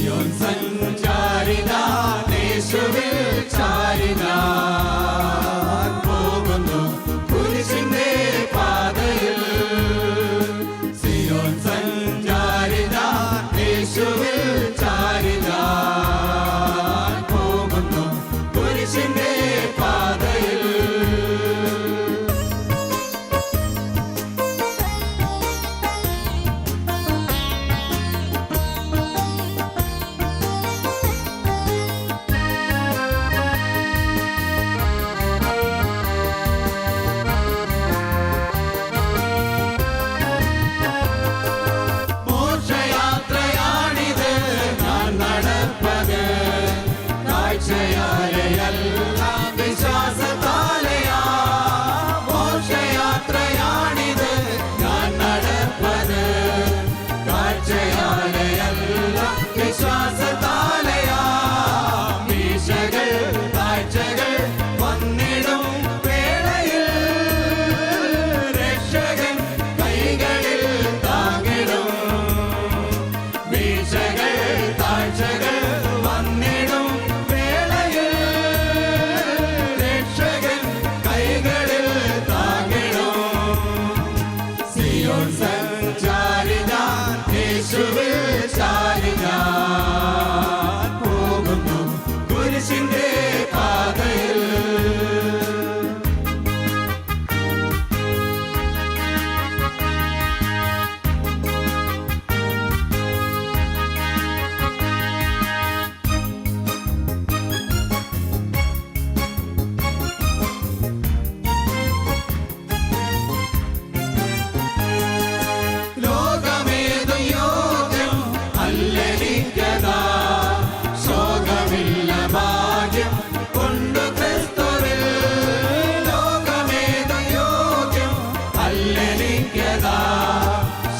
Zion sein.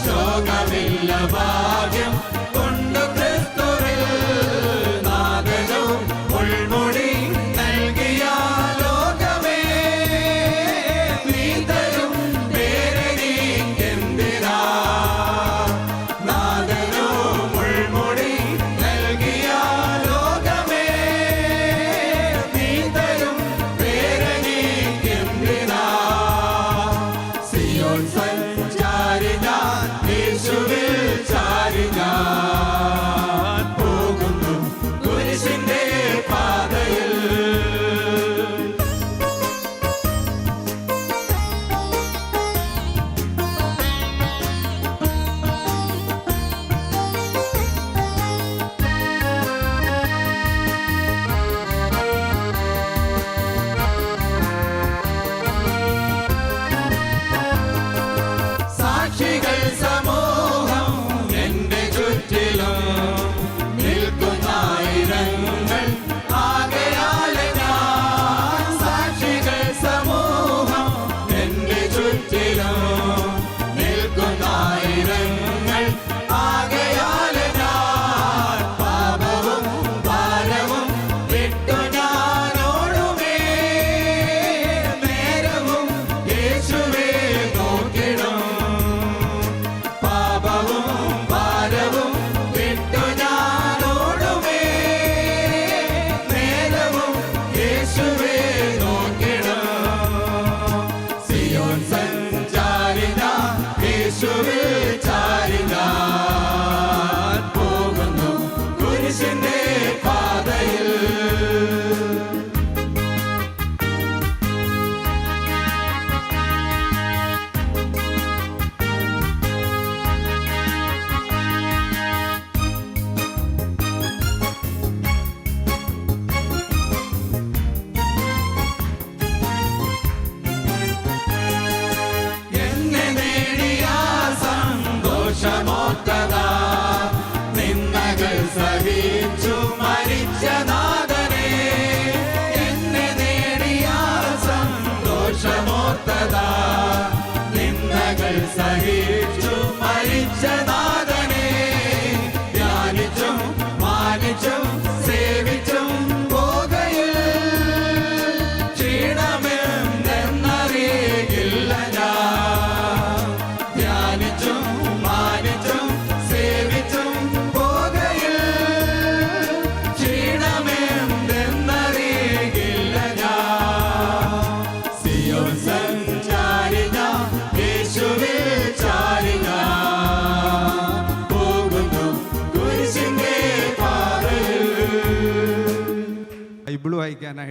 ശോകമില്ല ഭാഗ്യം സഞ്ചാരി ഞാൻ യേശുവിൽ സഹിച്ചു മരിച്ച നാഥനെ എന്നെ നേടിയ സന്തോഷമോർത്തതാ. നിന്നകൾ സഹിച്ചു ബൈബിൾ വായിക്കാനായിട്ട്